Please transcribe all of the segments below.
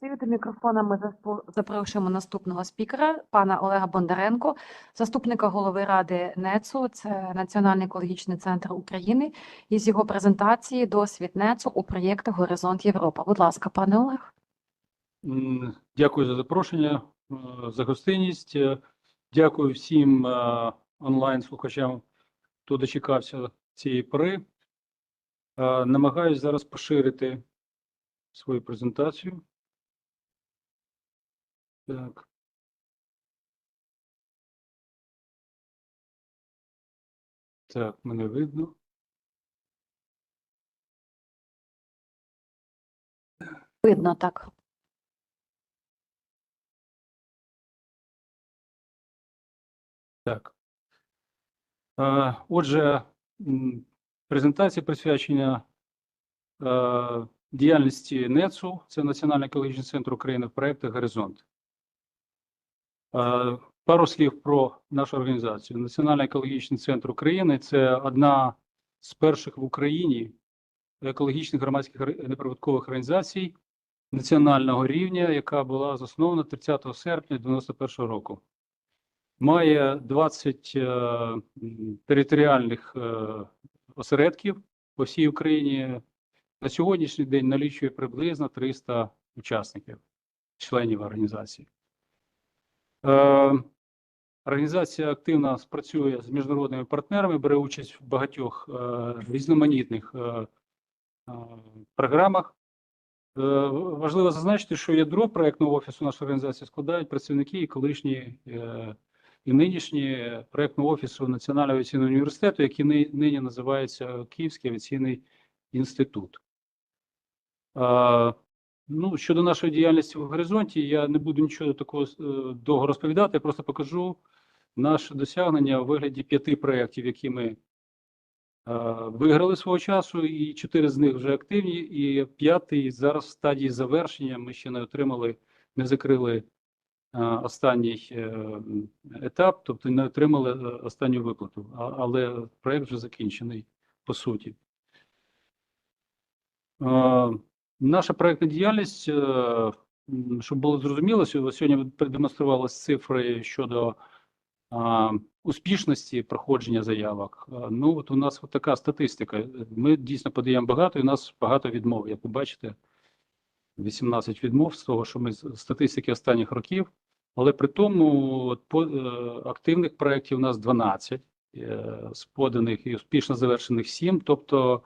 презентацію. До мікрофона ми запрошуємо наступного спікера, пана Олега Бондаренко, заступника голови ради НЕЦУ, це Національний екологічний центр України, і з його презентації досвід НЕЦУ у проєктах Горизонт Європа. Будь ласка, пане Олег. Дякую за запрошення, е, за гостинність. Е, Дякую всім е, онлайн-слухачам, хто дочекався цієї пори. Намагаюсь зараз поширити свою презентацію. Так. Так, мене видно. Видно так. Так. Отже, презентація присвячена е, діяльності НЕЦУ, це Національний екологічний центр України в проєктах Горизонт. Е, Пару слів про нашу організацію. Національний екологічний центр України це одна з перших в Україні екологічних громадських неприбуткових організацій національного рівня, яка була заснована 30 серпня 1991 року має 20 е, територіальних е, осередків по всій Україні. На сьогоднішній день налічує приблизно 300 учасників, членів організації. Е, Організація активно спрацює з міжнародними партнерами, бере участь в багатьох е, різноманітних е, програмах. Важливо зазначити, що ядро проєктного офісу нашої організації складають працівники і колишні і нинішні проєктного офісу Національного авіаційного університету, який нині називається Київський авіаційний інститут. Ну, щодо нашої діяльності в горизонті, я не буду нічого такого е, довго розповідати, я просто покажу наше досягнення у вигляді п'яти проєктів, які ми е, виграли свого часу, і чотири з них вже активні, і п'ятий зараз в стадії завершення. Ми ще не отримали, не закрили е, останній е, етап, тобто не отримали е, останню виплату, А- але проєкт вже закінчений по суті. Е, Наша проєктна діяльність, е, щоб було зрозуміло, сьо- сьогодні продемонструвалися цифри щодо успішності проходження заявок. Ну, от у нас от така статистика. Ми дійсно подаємо багато, і у нас багато відмов. Як ви бачите, 18 відмов з того, що ми з статистики останніх років. Але при тому по, е, активних проєктів у нас 12, е, з поданих і успішно завершених 7. Тобто,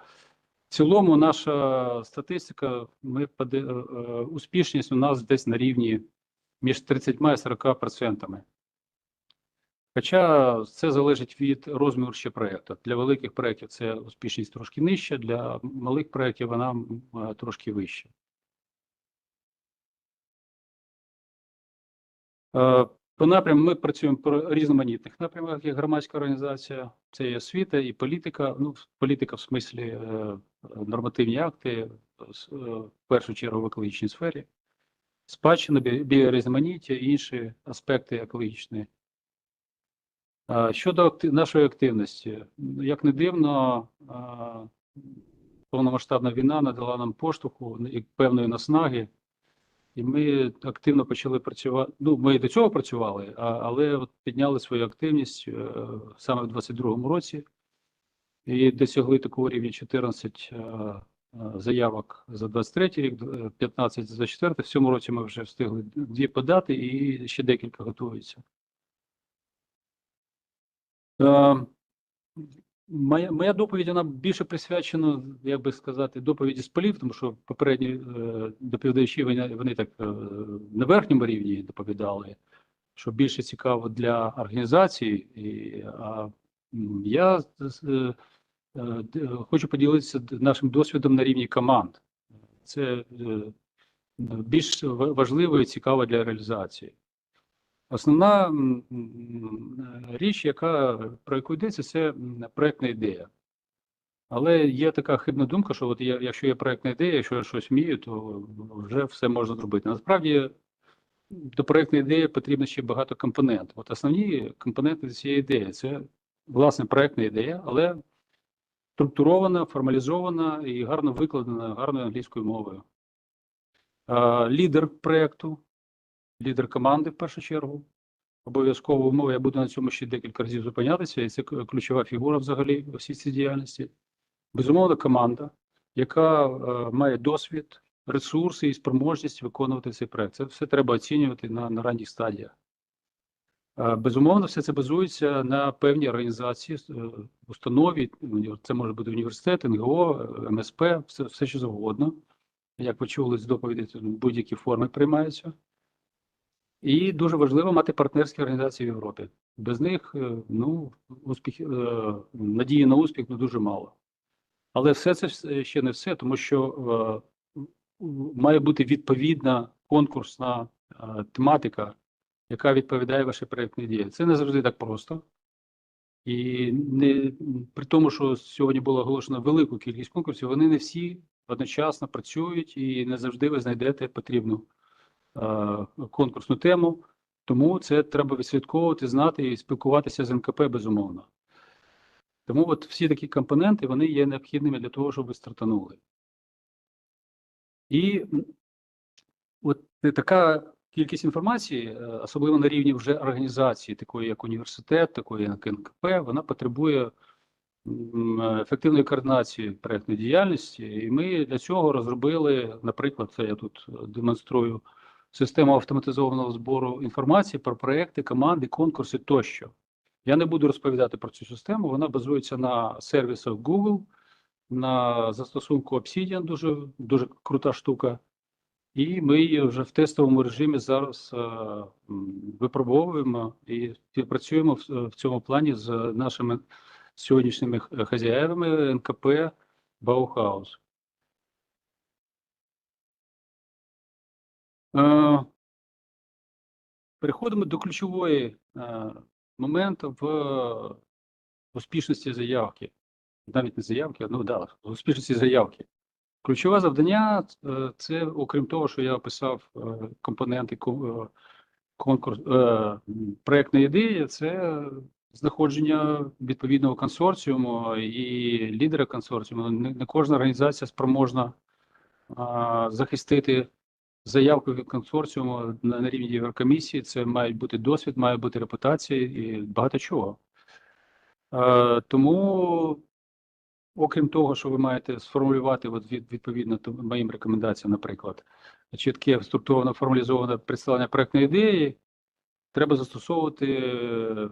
в цілому, наша статистика, ми поди- е, е, успішність у нас десь на рівні між 30 і 40 процентами. Хоча це залежить від розміру ще проєкту. Для великих проєктів це успішність трошки нижча, для малих проєктів вона е, трошки вища. Е, По напряму ми працюємо по різноманітних напрямках, як громадська організація, це і освіта, і політика. Ну, політика в смислі е, нормативні акти, е, в першу чергу в екологічній сфері, спадщина, бі- біорізноманіття і інші аспекти екологічної. А, Щодо акти- нашої активності, як не дивно, а, повномасштабна війна надала нам поштовху і певної наснаги, і ми активно почали працювати. Ну, ми і до цього працювали, а, але от підняли свою активність е, саме в 22-му році і досягли такого рівня 14 е, е, заявок за 23 рік, е, 15 за 24. В цьому році ми вже встигли дві подати і ще декілька готуються. Моя, моя доповідь вона більше присвячена, як би сказати, доповіді з полів, тому що попередні е, доповідачі вони, вони так е, на верхньому рівні доповідали, що більше цікаво для організації. І, а я е, е, хочу поділитися нашим досвідом на рівні команд. Це е, більш важливо і цікаво для реалізації. Основна м, річ, яка про яку йдеться, це м, проектна ідея. Але є така хибна думка, що от я, якщо є проектна ідея, якщо я щось вмію, то вже все можна зробити. Насправді до проектної ідеї потрібно ще багато компонентів. От основні компоненти цієї ідеї це власне проектна ідея, але структурована, формалізована і гарно викладена гарною англійською мовою. Е, Лідер проєкту, лідер команди в першу чергу. Обов'язкова умова, я буду на цьому ще декілька разів зупинятися, і це ключова фігура взагалі у всій цій діяльності. Безумовно, команда, яка е, має досвід, ресурси і спроможність виконувати цей проект. Це все треба оцінювати на, на ранніх стадіях. Е, Безумовно, все це базується на певній організації, е, установі. Це може бути університет, НГО, е, МСП, все, все що завгодно. Як ви чули з доповіді, будь-які форми приймаються. І дуже важливо мати партнерські організації в Європі. Без них е, ну, успіх, е, надії на успіх ну, дуже мало. Але все це ще не все, тому що е, має бути відповідна конкурсна тематика, яка відповідає вашій проєктній дії. Це не завжди так просто. І не, при тому, що сьогодні було оголошено велику кількість конкурсів, вони не всі одночасно працюють і не завжди ви знайдете потрібну конкурсну тему. Тому це треба відслідковувати, знати і спілкуватися з НКП безумовно. Тому от всі такі компоненти вони є необхідними для того, щоб ви стартанули. І от е, така кількість інформації, е, особливо на рівні вже організації, такої як університет, такої як НКП, вона потребує е, ефективної координації проєктної діяльності. І ми для цього розробили, наприклад, це я тут е, демонструю систему автоматизованого збору інформації про проекти, команди, конкурси тощо. Я не буду розповідати про цю систему. Вона базується на сервісах Google, на застосунку Obsidian, дуже, дуже крута штука. І ми її вже в тестовому режимі зараз е, випробовуємо і співпрацюємо в, цьому плані з нашими сьогоднішніми х- хазяївами НКП Баухаус. Переходимо до ключової е, моменту в е, успішності заявки. Навіть не заявки, ну да, успішності заявки. Ключове завдання е, це, окрім того, що я описав е, компоненти ко- е, конкурс е, проектної ідеї, це знаходження відповідного консорціуму і лідера консорціуму. Не кожна організація спроможна захистити заявку від консорціуму на, на рівні Єврокомісії. Це має бути досвід, має бути репутація і багато чого. Е, тому, окрім того, що ви маєте сформулювати от від, відповідно то- моїм рекомендаціям, наприклад, чітке структуровано формалізоване представлення проектної ідеї, треба застосовувати е,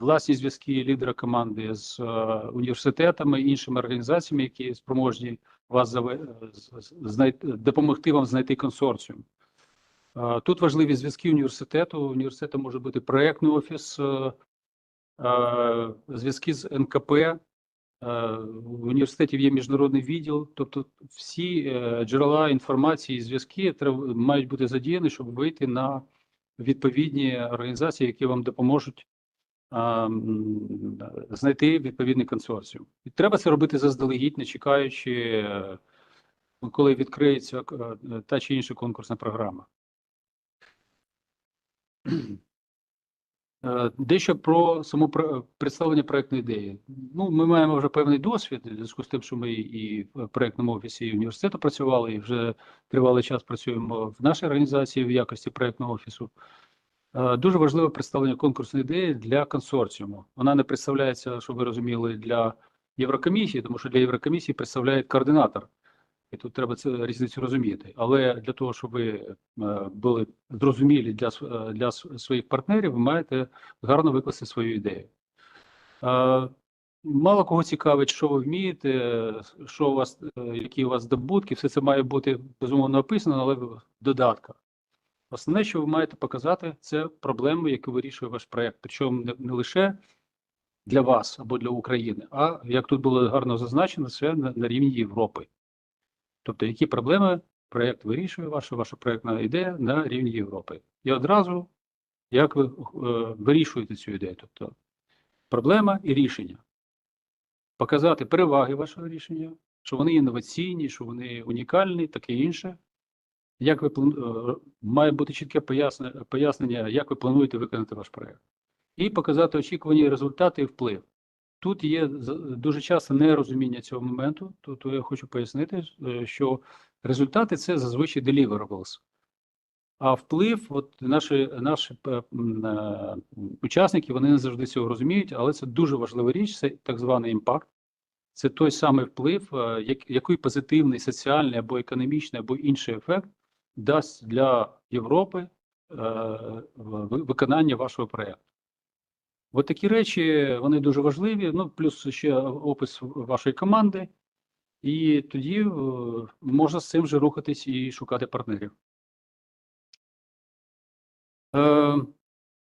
власні зв'язки лідера команди з е, університетами, іншими організаціями, які спроможні вас знайти, допомогти вам знайти консорціум. Тут важливі зв'язки університету. Університету може бути проєктний офіс, е, зв'язки з НКП. е, В університетів є міжнародний відділ, тобто всі е, джерела інформації і зв'язки мають бути задіяні, щоб вийти на відповідні організації, які вам допоможуть знайти відповідний консорціум. І треба це робити заздалегідь, не чекаючи, е, коли відкриється е, та чи інша конкурсна програма. Е, Дещо про само представлення проектної ідеї. Ну, ми маємо вже певний досвід в зв'язку з тим, що ми і в проектному офісі університету працювали, і вже тривалий час працюємо в нашій організації в якості проектного офісу. Е, Дуже важливе представлення конкурсної ідеї для консорціуму. Вона не представляється, щоб ви розуміли, для Єврокомісії, тому що для Єврокомісії представляє координатор. І тут треба це різницю розуміти. Але для того, щоб ви е, були зрозумілі для, е, для своїх партнерів, ви маєте гарно викласти свою ідею. Мало кого цікавить, що ви вмієте, що у вас, які у вас здобутки, все це має бути безумовно описано, але в додатках. Основне, що ви маєте показати, це проблеми, які вирішує ваш проєкт. Причому не, лише для вас або для України, а як тут було гарно зазначено, це на, на рівні Європи. Тобто, які проблеми проєкт вирішує, ваша, ваша проєктна ідея на рівні Європи. І одразу, як ви е, вирішуєте цю ідею. Тобто, проблема і рішення. Показати переваги вашого рішення, що вони інноваційні, що вони унікальні, таке інше. Як ви плану- е, має бути чітке пояснення, як ви плануєте виконати ваш проєкт. І показати очікувані результати і вплив. Тут є дуже часто нерозуміння цього моменту, то я хочу пояснити, е, що Результати це зазвичай deliverables. А вплив, от наші, наші е, учасники, вони не завжди цього розуміють, але це дуже важлива річ, це так званий імпакт. Це той самий вплив, який позитивний соціальний або економічний, або інший ефект дасть для Європи е, виконання вашого проєкту. От такі речі вони дуже важливі. Ну, плюс ще опис вашої команди, і тоді е, можна з цим вже рухатись і шукати партнерів. Е,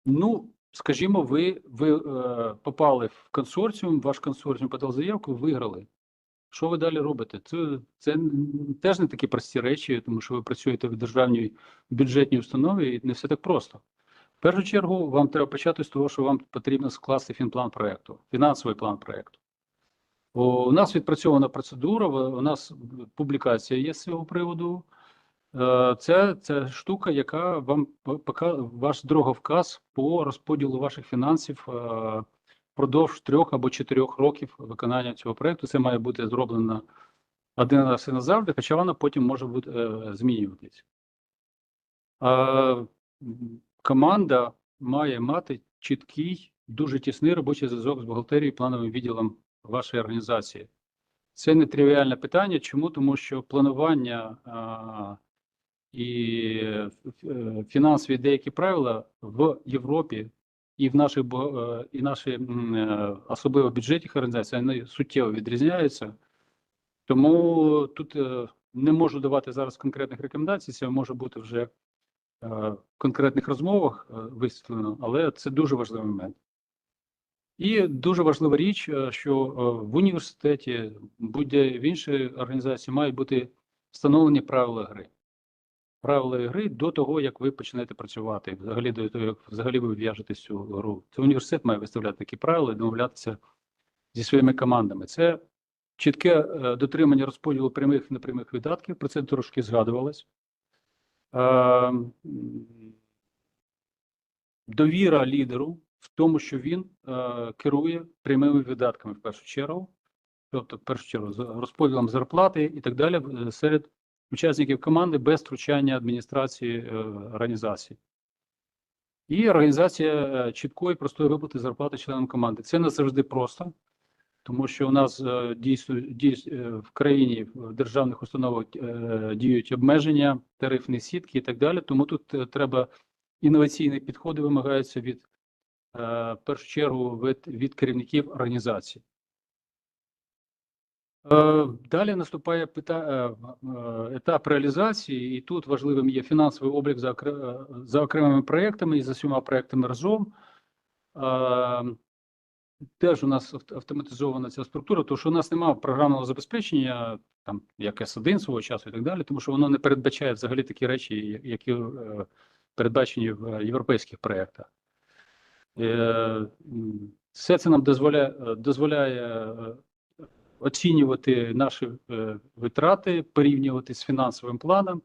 ну, скажімо, ви, ви е, попали в консорціум, ваш консорціум подав заявку, виграли. Що ви далі робите? Це, це теж не такі прості речі, тому що ви працюєте в державній бюджетній установі, і не все так просто. В першу чергу, вам треба почати з того, що вам потрібно скласти фінплан проєкту, фінансовий план проєкту. У нас відпрацьована процедура, у нас публікація є з цього приводу. Е, Це, це штука, яка вам ваш дороговказ по розподілу ваших фінансів е, впродовж трьох або чотирьох років виконання цього проєкту. Це має бути зроблено один раз і назавжди, хоча вона потім може бути е, змінюватись. М, команда має мати чіткий, дуже тісний робочий зв'язок з бухгалтерією і плановим відділом вашої організації. Це не тривіальне питання. Чому? Тому що планування і е, е, фінансові деякі правила в Європі і в наших е, і наші е, особливо бюджетних організацій вони суттєво відрізняються. Тому тут е, не можу давати зараз конкретних рекомендацій. Це може бути вже в конкретних розмовах висвітлено, але це дуже важливий момент. І дуже важлива річ, що в університеті, будь-де в іншій організації мають бути встановлені правила гри. Правила гри до того, як ви почнете працювати, взагалі до того, як взагалі ви в'яжетесь в цю гру. Це університет має виставляти такі правила і домовлятися зі своїми командами. Це чітке е, дотримання розподілу прямих і непрямих видатків, про це трошки згадувалось. Е, довіра лідеру в тому, що він е, керує прямими видатками в першу чергу, тобто, в першу чергу, розподілом зарплати і так далі серед учасників команди без втручання адміністрації е, організації. І організація е, чіткої простої виплати зарплати членам команди. Це не завжди просто, тому що у нас е, дійсно е, в країні в державних установах діють обмеження, тарифні сітки і так далі. Тому тут треба інноваційні підходи вимагаються від в першу чергу від, від керівників організації. Е, Далі наступає пита- е, е, етап реалізації, і тут важливим є фінансовий облік за, окремими проектами і за всіма проектами разом. Е, Теж у нас автоматизована ця структура, тому що у нас немає програмного забезпечення, там як С1 свого часу і так далі, тому що воно не передбачає взагалі такі речі, які е, передбачені в е, європейських проєктах. Все це нам дозволяє, дозволяє оцінювати наші е, витрати, порівнювати з фінансовим планом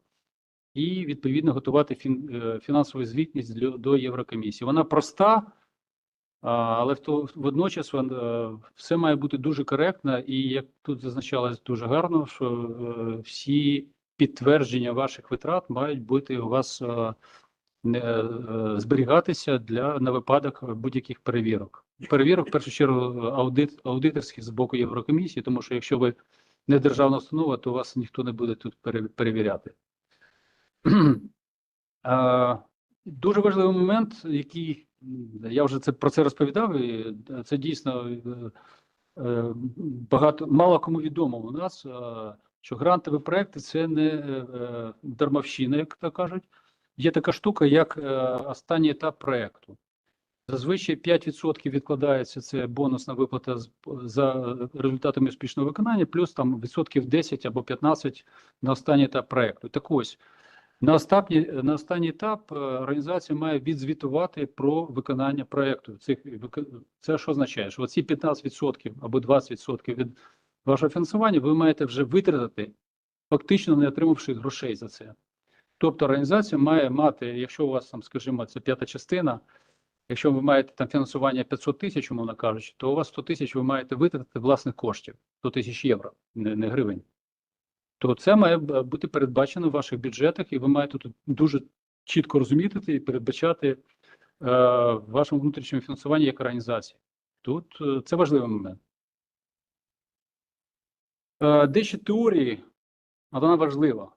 і відповідно готувати е, фінансову звітність для, до Єврокомісії. Вона проста, але в то, водночас вон, е, все має бути дуже коректно, і як тут зазначалось дуже гарно, що всі підтвердження ваших витрат мають бути у вас зберігатися для на випадок будь-яких перевірок. Перевірок, в першу чергу, аудит, аудиторських з боку Єврокомісії, тому що якщо ви не державна установа, то вас ніхто не буде тут перевіряти. Дуже важливий момент, який я вже це про це розповідав, і це дійсно е, е, багато мало кому відомо у нас, що грантові проекти це не е, дармовщина, як то кажуть. Є така штука, як останній етап проекту. Зазвичай 5% відкладається це бонусна виплата за результатами успішного виконання, плюс там відсотків 10 або 15 на останній етап проекту. Так ось на останній, на останній етап е, організація має відзвітувати про виконання проекту. Цих це що означає? Що ці 15% або 20% від вашого фінансування ви маєте вже витратити, фактично не отримавши грошей за це. Тобто організація має мати, якщо у вас там, скажімо, це п'ята частина, якщо ви маєте там фінансування 500 тисяч, умовно кажучи, то у вас 100 тисяч ви маєте витратити власних коштів, 100 тисяч євро, не, не гривень. то це має бути передбачено в ваших бюджетах, і ви маєте тут дуже чітко розуміти і передбачати е, вашому внутрішньому фінансуванні як організації. Тут е, це важливий момент. Е, Дещо теорії, а вона важлива.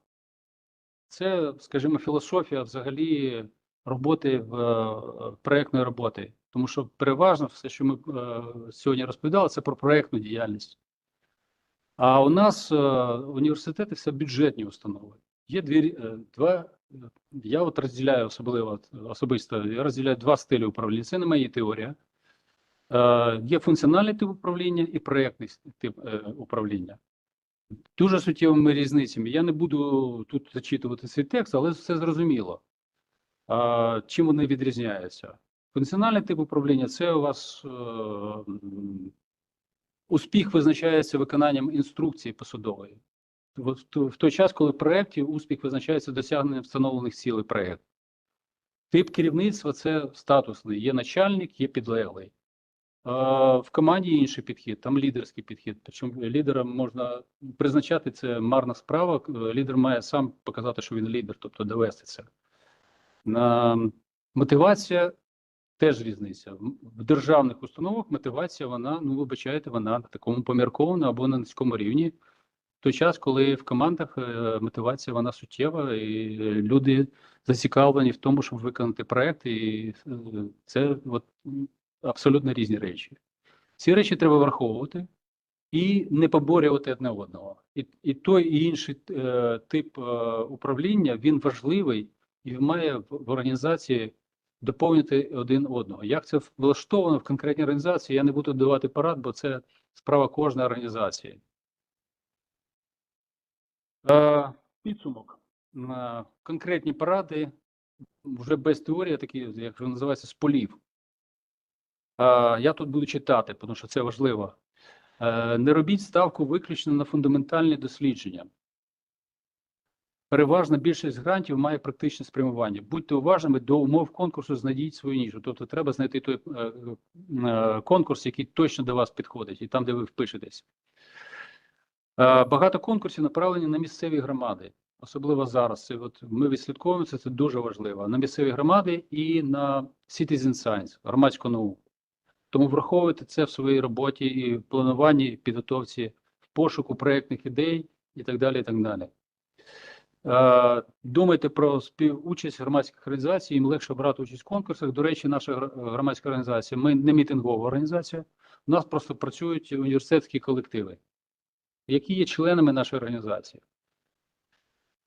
Це, скажімо, філософія взагалі роботи в е, проєктної роботи. Тому що переважно все, що ми е, сьогодні розповідали, це про проєктну діяльність. А у нас е, університети це бюджетні установи. Є дві, два. Я от розділяю особливо особисто, я розділяю два стилі управління. Це не моя теорія. Є функціональний тип управління і проєктний тип управління. Дуже суттєвими різницями. Я не буду тут зачитувати цей текст, але все зрозуміло. Чим вони відрізняються? Функціональний тип управління це у вас е, успіх визначається виконанням інструкції посадової. В, той- час, коли в проєкті успіх визначається досягненням встановлених цілей проєкту. Тип керівництва це статусний. Є начальник, є підлеглий. В команді інший підхід, там лідерський підхід. Причому лідером можна призначати це марна справа. Е, Лідер має сам показати, що він лідер, тобто довести це. Мотивація теж різниця. В державних установах мотивація, вона, ну вибачайте, вона на такому поміркованому або на низькому рівні. В той час, коли в командах е, мотивація вона суттєва, і е, люди зацікавлені в тому, щоб виконати проект, і е, це от, абсолютно різні речі. Ці речі треба враховувати і не поборювати одне одного. І, і той і інший е, тип е, управління він важливий і має в, організації доповнити один одного. Як це влаштовано в конкретній організації, я не буду давати порад, бо це справа кожної організації. Е, підсумок. Конкретні поради вже без теорії, такі, як вже називається, з полів. Е, я тут буду читати, тому що це важливо. Е, Не робіть ставку виключно на фундаментальні дослідження. Переважна більшість грантів має практичне спрямування. Будьте уважними до умов конкурсу, знайдіть свою нішу. Тобто треба знайти той е, е, конкурс, який точно до вас підходить, і там, де ви впишетесь. Е, Багато конкурсів направлені на місцеві громади, особливо зараз. Це от ми відслідковуємо це, це дуже важливо. На місцеві громади і на citizen science, громадську науку. Тому враховуйте це в своїй роботі і в плануванні, підготовці, в пошуку проєктних ідей і так далі. І так далі. Е, Думайте про співучасть громадських організацій, їм легше брати участь в конкурсах. До речі, наша громадська організація, ми не мітингова організація, у нас просто працюють університетські колективи, які є членами нашої організації.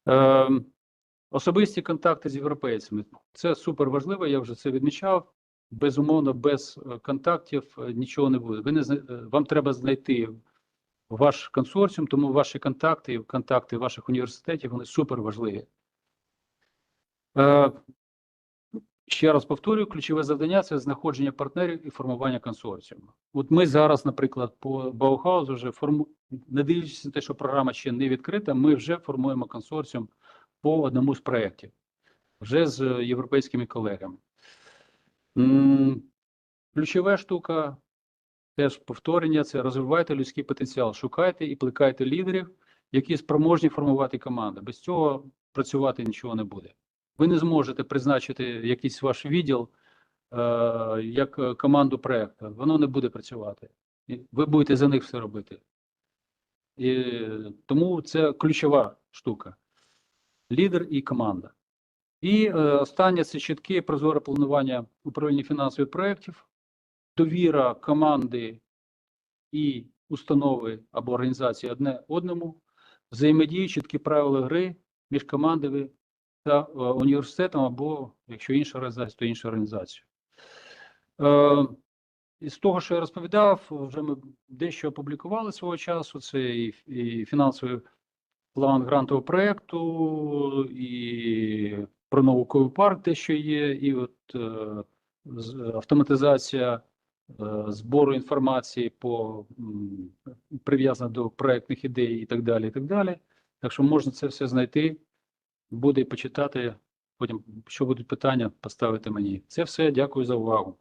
Е, Особисті контакти з європейцями. Це супер важливо, я вже це відмічав. Безумовно, без е, контактів нічого не буде. Ви не вам треба знайти ваш консорціум, тому ваші контакти, і контакти ваших університетів вони супер. Е, ще раз повторюю, ключове завдання це знаходження партнерів і формування консорціуму. От ми зараз, наприклад, по Баухаузу вже форму... не дивлячись на те, що програма ще не відкрита, ми вже формуємо консорціум по одному з проєктів, вже з європейськими колегами. Ключова штука теж повторення це розвивайте людський потенціал, шукайте і плекайте лідерів, які спроможні формувати команди. Без цього працювати нічого не буде. Ви не зможете призначити якийсь ваш відділ е, як е, команду проекту. Воно не буде працювати. Ви будете за них все робити. І, тому це ключова штука. Лідер і команда. І е, останнє це чітке прозоре планування управління фінансових проєктів, довіра команди і установи або організації одне одному, взаємодії, чіткі правила гри між командами та е, університетом або, якщо інша організація, то інша організація. Е, із того, що я розповідав, вже ми дещо опублікували свого часу. Це і, і фінансовий план грантового проєкту, і про науковий парк, те, що є, і от е, з- автоматизація збору інформації по м, прив'язана до проєктних ідей і так далі. і Так далі. Так що можна це все знайти, буде почитати. Потім, що будуть питання, поставити мені. Це все. Дякую за увагу.